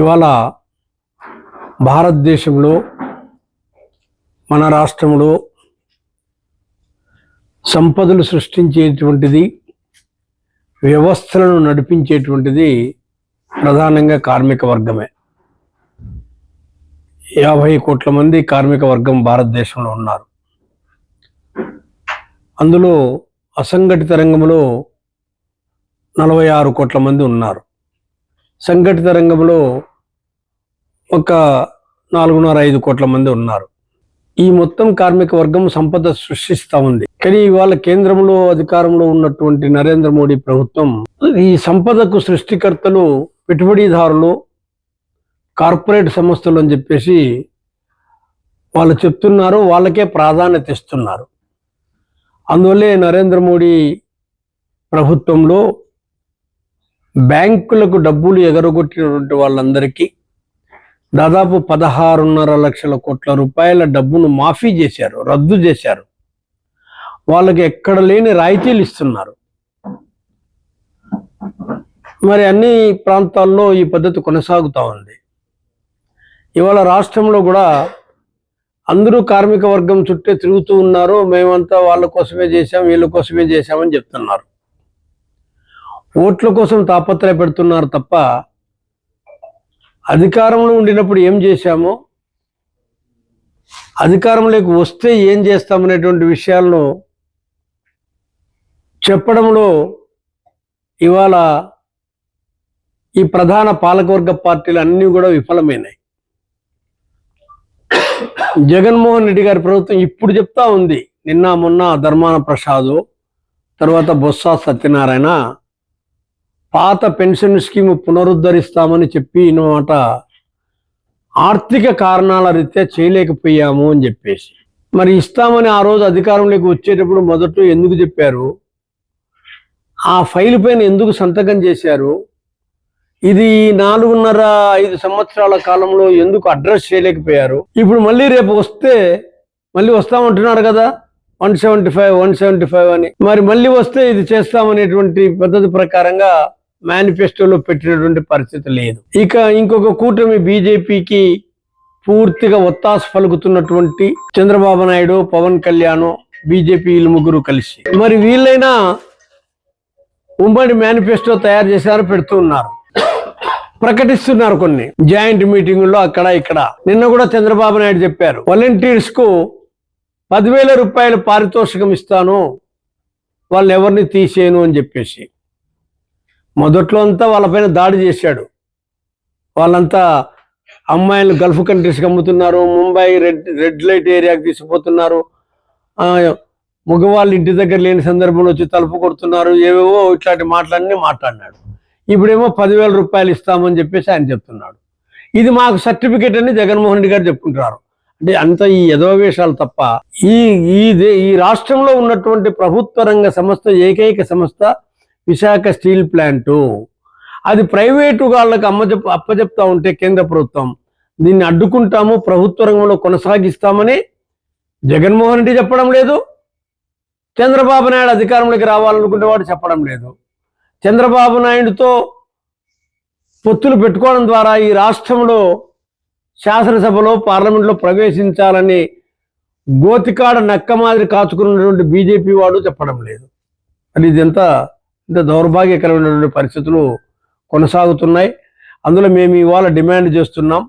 ఇవాళ భారతదేశంలో మన రాష్ట్రంలో సంపదలు సృష్టించేటువంటిది వ్యవస్థలను నడిపించేటువంటిది ప్రధానంగా కార్మిక వర్గమే. యాభై కోట్ల మంది కార్మిక వర్గం భారతదేశంలో ఉన్నారు. అందులో అసంఘటిత రంగంలో నలభై ఆరు కోట్ల మంది ఉన్నారు. సంఘటిత రంగంలో ఒక నాలుగున్నర ఐదు కోట్ల మంది ఉన్నారు. ఈ మొత్తం కార్మిక వర్గం సంపద సృష్టిస్తూ ఉంది. కానీ ఇవాళ కేంద్రంలో అధికారంలో ఉన్నటువంటి నరేంద్ర మోడీ ప్రభుత్వం ఈ సంపదకు సృష్టికర్తలు పెట్టుబడిదారులు కార్పొరేట్ సంస్థలు అని చెప్పేసి వాళ్ళు చెప్తున్నారు వాళ్ళకే ప్రాధాన్యత ఇస్తున్నారు. అందువల్లే నరేంద్ర మోడీ ప్రభుత్వంలో బ్యాంకులకు డబ్బులు ఎగరగొట్టినటువంటి వాళ్ళందరికీ దాదాపు పదహారున్నర లక్షల కోట్ల రూపాయల డబ్బును మాఫీ చేశారు రద్దు చేశారు. వాళ్ళకి ఎక్కడ లేని రాయితీలు ఇస్తున్నారు. మరి అన్ని ప్రాంతాల్లో ఈ పద్ధతి కొనసాగుతూ ఉంది. ఇవాళ రాష్ట్రంలో కూడా అందరూ కార్మిక వర్గం చుట్టే తిరుగుతూ ఉన్నారు మేమంతా వాళ్ళ కోసమే చేశాం వీళ్ళ కోసమే చేశామని చెప్తున్నారు. ఓట్ల కోసం తాపత్రయ పెడుతున్నారు తప్ప అధికారంలో ఉండినప్పుడు ఏం చేశామో? అధికారంలోకి వస్తే ఏం చేస్తామనేటువంటి విషయాలను చెప్పడంలో ఇవాళ ఈ ప్రధాన పాలకవర్గ పార్టీలు అన్నీ కూడా విఫలమైనాయి. జగన్మోహన్ రెడ్డి గారి ప్రభుత్వం ఇప్పుడు చెప్తా ఉంది నిన్న మొన్న ధర్మాన ప్రసాద్ తర్వాత బొత్స సత్యనారాయణ పాత పెన్షన్ స్కీమ్ పునరుద్ధరిస్తామని చెప్పి మాట ఆర్థిక కారణాల రీత్యా చేయలేకపోయాము అని చెప్పేసి. మరి ఇస్తామని ఆ రోజు అధికారంలోకి వచ్చేటప్పుడు మొదట ఎందుకు చెప్పారు? ఆ ఫైల్ పైన ఎందుకు సంతకం చేశారు? ఇది నాలుగున్నర ఐదు సంవత్సరాల కాలంలో ఎందుకు అడ్రస్ చేయలేకపోయారు? ఇప్పుడు మళ్ళీ రేపు వస్తే మళ్ళీ వస్తామంటున్నారు కదా one seventy five one seventy five అని. మరి మళ్ళీ వస్తే ఇది చేస్తామనేటువంటి పద్ధతి ప్రకారంగా మేనిఫెస్టోలో పెట్టినటువంటి పరిస్థితి లేదు. ఇక ఇంకొక కూటమి బీజేపీకి పూర్తిగా ఒత్తాసు పలుకుతున్నటువంటి చంద్రబాబు నాయుడు పవన్ కళ్యాణ్ బీజేపీ ముగ్గురు కలిసి. మరి వీళ్ళైనా ఉమ్మడి మేనిఫెస్టో తయారు చేశారు పెడుతూ ఉన్నారు. ప్రకటిస్తున్నారు కొన్ని. జాయింట్ మీటింగుల్లో అక్కడ ఇక్కడ. నిన్న కూడా చంద్రబాబు నాయుడు చెప్పారు వాలంటీర్స్కు పదివేల రూపాయలు పారితోషికం ఇస్తాను. వాళ్ళు ఎవరిని తీసేయను అని చెప్పేసి. మొదట్లో అంతా వాళ్ళపైన దాడి చేశాడు. వాళ్ళంతా అమ్మాయిలు గల్ఫ్ కంట్రీస్కి అమ్ముతున్నారు ముంబై రెడ్ రెడ్ లైట్ ఏరియాకి తీసుకుపోతున్నారు. మగవాళ్ళు ఇంటి దగ్గర లేని సందర్భంలో వచ్చి తలుపు కొడుతున్నారు ఏవేవో ఇట్లాంటి మాటలన్నీ మాట్లాడినాడు. ఇప్పుడేమో పదివేల రూపాయలు ఇస్తామని చెప్పేసి ఆయన చెప్తున్నాడు. ఇది మాకు సర్టిఫికేట్ అని జగన్మోహన్ రెడ్డి గారు చెప్పుకుంటున్నారు. అంటే అంత ఈ యథోవేషాలు తప్ప ఈ ఈ రాష్ట్రంలో ఉన్నటువంటి ప్రభుత్వ రంగ సంస్థ ఏకైక సంస్థ విశాఖ స్టీల్ ప్లాంటు. అది ప్రైవేటు వాళ్ళకి అమ్మజెప్ అప్పచెప్తా ఉంటే కేంద్ర ప్రభుత్వం దీన్ని అడ్డుకుంటాము ప్రభుత్వ రంగంలో కొనసాగిస్తామని జగన్మోహన్ రెడ్డి చెప్పడం లేదు. చంద్రబాబు నాయుడు అధికారంలోకి రావాలనుకునేవాడు చెప్పడం లేదు. చంద్రబాబు నాయుడుతో పొత్తులు పెట్టుకోవడం ద్వారా ఈ రాష్ట్రంలో శాసనసభలో పార్లమెంట్లో ప్రవేశించాలని గోతికాడ నక్క మాదిరి కాచుకున్నటువంటి బీజేపీ వాడు చెప్పడం లేదు. అది ఇదంతా ఇంత దౌర్భాగ్యకరమైనటువంటి పరిస్థితులు కొనసాగుతున్నాయి. అందులో మేము ఇవాళ డిమాండ్ చేస్తున్నాం.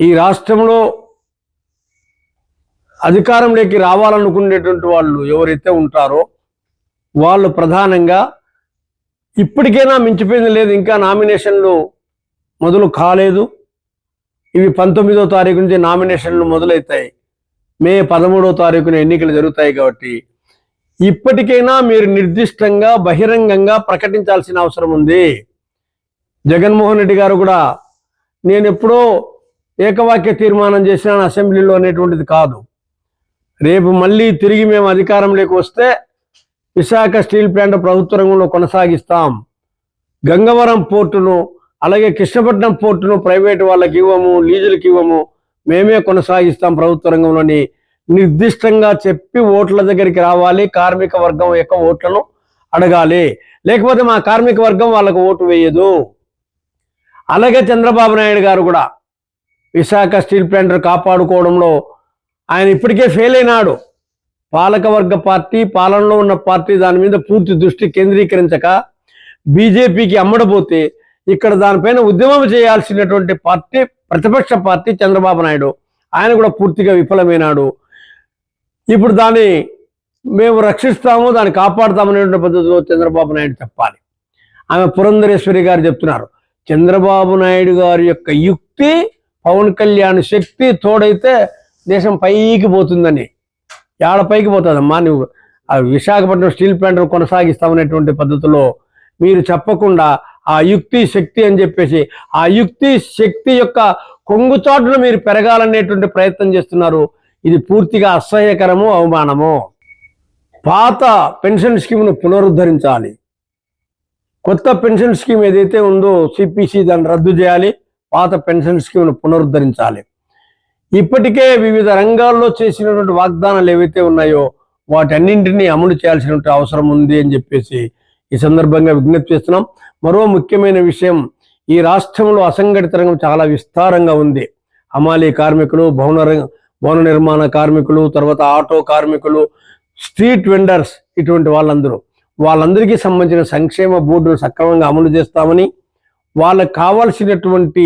ఈ రాష్ట్రంలో అధికారంలోకి రావాలనుకునేటువంటి వాళ్ళు ఎవరైతే ఉంటారో వాళ్ళు ప్రధానంగా ఇప్పటికైనా మించిపోయింది లేదు ఇంకా నామినేషన్లు మొదలు కాలేదు. ఇవి పంతొమ్మిదో తారీఖు నుంచి నామినేషన్లు మొదలవుతాయి మే పదమూడో తారీఖున ఎన్నికలు జరుగుతాయి కాబట్టి ఇప్పటికైనా మీరు నిర్దిష్టంగా బహిరంగంగా ప్రకటించాల్సిన అవసరం ఉంది. జగన్మోహన్ రెడ్డి గారు కూడా నేను ఎప్పుడో ఏకవాక్య తీర్మానం చేసినాను అసెంబ్లీలో అనేటువంటిది కాదు. రేపు మళ్ళీ తిరిగి మేము అధికారంలోకి వస్తే విశాఖ స్టీల్ ప్లాంట్ ప్రభుత్వ రంగంలో కొనసాగిస్తాం. గంగవరం పోర్టును అలాగే కృష్ణపట్నం పోర్టును ప్రైవేట్ వాళ్ళకి ఇవ్వము లీజులకి ఇవ్వము మేమే కొనసాగిస్తాం ప్రభుత్వ రంగంలోని నిర్దిష్టంగా చెప్పి ఓట్ల దగ్గరికి రావాలి కార్మిక వర్గం యొక్క ఓట్లను అడగాలి. లేకపోతే మా కార్మిక వర్గం వాళ్ళకు ఓటు వేయదు. అలాగే చంద్రబాబు నాయుడు గారు కూడా విశాఖ స్టీల్ ప్లాంట్ కాపాడుకోవడంలో ఆయన ఇప్పటికే ఫెయిల్ అయినాడు. పాలకవర్గ పార్టీ పాలనలో ఉన్న పార్టీ దాని మీద పూర్తి దృష్టి కేంద్రీకరించక బీజేపీకి అమ్మడబోతే ఇక్కడ దానిపైన ఉద్యమం చేయాల్సినటువంటి పార్టీ ప్రతిపక్ష పార్టీ చంద్రబాబు నాయుడు. ఆయన కూడా పూర్తిగా విఫలమైనాడు. ఇప్పుడు దాన్ని మేము రక్షిస్తాము దాన్ని కాపాడుతామనేటువంటి పద్ధతిలో చంద్రబాబు నాయుడు చెప్పాలి. ఆమె పురంధరేశ్వరి గారు చెప్తున్నారు చంద్రబాబు నాయుడు గారి యొక్క యుక్తి పవన్ కళ్యాణ్ శక్తి తోడైతే దేశం పైకి పోతుందని. ఏడ పైకి పోతుందమ్మా నువ్వు ఆ విశాఖపట్నం స్టీల్ ప్లాంట్ కొనసాగిస్తామనేటువంటి పద్ధతిలో మీరు చెప్పకుండా ఆ యుక్తి శక్తి అని చెప్పేసి ఆ యుక్తి శక్తి యొక్క కొంగుచాటును మీరు పెరగాలనేటువంటి ప్రయత్నం చేస్తున్నారు. ఇది పూర్తిగా అసహ్యకరము అవమానము. పాత పెన్షన్ స్కీమ్ను పునరుద్ధరించాలి. కొత్త పెన్షన్ స్కీమ్ ఏదైతే ఉందో సిపిసి దాన్ని రద్దు చేయాలి పాత పెన్షన్ స్కీమ్ను పునరుద్ధరించాలి. ఇప్పటికే వివిధ రంగాల్లో చేసినటువంటి వాగ్దానాలు ఏవైతే ఉన్నాయో వాటన్నింటినీ అమలు చేయాల్సినటువంటి అవసరం ఉంది అని చెప్పేసి ఈ సందర్భంగా విజ్ఞప్తి చేస్తున్నాం. మరో ముఖ్యమైన విషయం ఈ రాష్ట్రంలో అసంఘటిత రంగం చాలా విస్తారంగా ఉంది. హమాలీ కార్మికులు భవన రంగం భవన నిర్మాణ కార్మికులు తర్వాత ఆటో కార్మికులు స్ట్రీట్ వెండర్స్ ఇటువంటి వాళ్ళందరూ. వాళ్ళందరికీ సంబంధించిన సంక్షేమ బోర్డును సక్రమంగా అమలు చేస్తామని వాళ్ళకు కావాల్సినటువంటి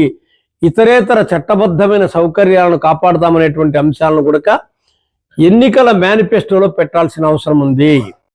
ఇతరేతర చట్టబద్ధమైన సౌకర్యాలను కాపాడతామనేటువంటి అంశాలను కూడా ఎన్నికల మేనిఫెస్టోలో పెట్టాల్సిన అవసరం ఉంది.